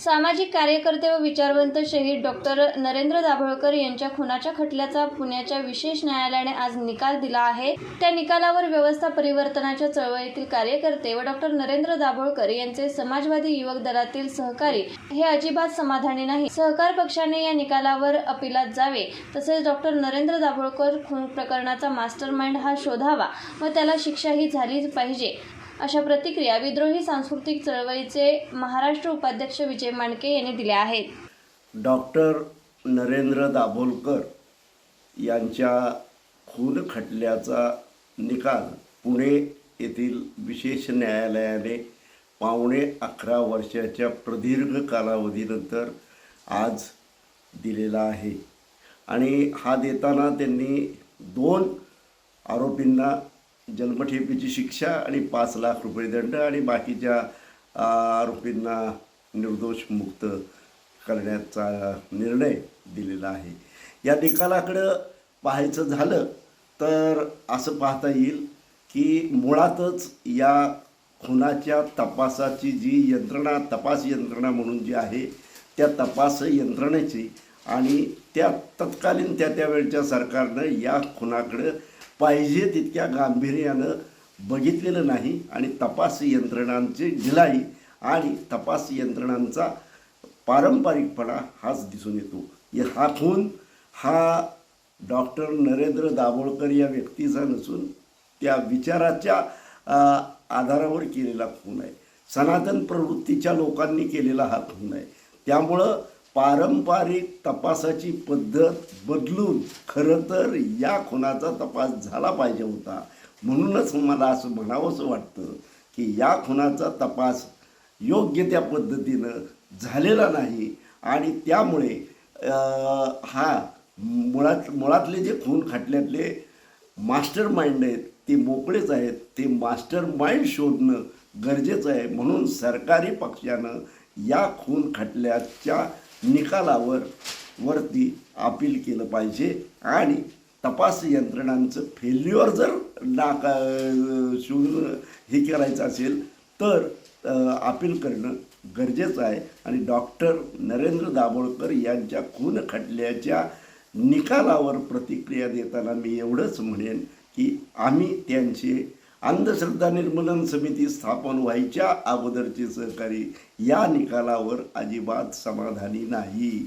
सामाजिक कार्यकर्ते व विचारवंत शहीद डॉक्टर नरेंद्र दाभोळकर यांच्या खुनाच्या खटल्याचा पुण्याच्या विशेष न्यायालयाने आज निकाल दिला आहे. त्या निकालावर व्यवस्था परिवर्तनाच्या चळवळीतील कार्यकर्ते व डॉक्टर नरेंद्र दाभोळकर यांचे समाजवादी युवक दलातील सहकारी हे अजिबात समाधानी नाही. सहकार पक्षाने या निकालावर अपिलात जावे तसेच डॉक्टर नरेंद्र दाभोळकर खून प्रकरणाचा मास्टर माइंड हा शोधावा व त्याला शिक्षाही झालीच पाहिजे. अशा प्रतिक्रिया विद्रोही सांस्कृतिक चळवळीचे महाराष्ट्र उपाध्यक्ष विजय मांडके यांनी दिल्या आहेत. डॉक्टर नरेंद्र दाभोलकर यांच्या खून खटल्याचा निकाल पुणे येथील विशेष न्यायालयाने पावणे अकरा वर्षाच्या प्रदीर्घ कालावधीनंतर आज दिलेला आहे. आणि हा देताना त्यांनी दोन आरोपींना जन्मठेपीची शिक्षा आणि पाच लाख रुपये दंड आणि बाकीच्या आरोपींना निर्दोष मुक्त करण्याचा निर्णय दिलेला आहे. या निकालाकडं पाहायचं झालं तर असं पाहता येईल की मुळातच या खुनाच्या तपासाची जी यंत्रणा तपास यंत्रणा म्हणून जी आहे त्या तपास यंत्रणेची आणि त्या तत्कालीन त्या त्यावेळच्या सरकारनं या खुनाकडं पाहिजे तितक्या गांभीर्यानं बघितलेलं नाही आणि तपास यंत्रणांची ढिलाई आणि तपास यंत्रणांचा पारंपरिकपणा हाच दिसून येतो. या हा खून हा डॉक्टर नरेंद्र दाभोळकर या व्यक्तीचा नसून त्या विचाराच्या आधारावर केलेला खून आहे. सनातन प्रवृत्तीच्या लोकांनी केलेला हा खून आहे. त्यामुळं पारंपरिक तपासाची पद्धत बदलून खरं तर या खुनाचा तपास झाला पाहिजे होता. म्हणूनच मला असं म्हणावंसं वाटतं की या खुनाचा तपास योग्य त्या पद्धतीनं झालेला नाही आणि त्यामुळे हा मुळात मुळातले जे खून खटल्यातले मास्टर माइंड आहेत ते मोकळेच आहेत ते मास्टर माइंड शोधणं गरजेचं आहे. म्हणून सरकारी पक्षानं या खून खटल्याच्या निकालावर वरती अपील केलं पाहिजे आणि तपास यंत्रणांचं फेल्युअर जर नाका शोधून हे करायचं असेल तर अपील करणं गरजेचं आहे. आणि डॉक्टर नरेंद्र दाभोळकर यांच्या खून खटल्याच्या निकालावर प्रतिक्रिया देताना मी एवढंच म्हणेन की आम्ही त्यांचे अंधश्रद्धा निर्मूलन समिती स्थापन व्हायच्या अगोदरचे सहकारी या निकालावर अजिबात समाधानी नाही.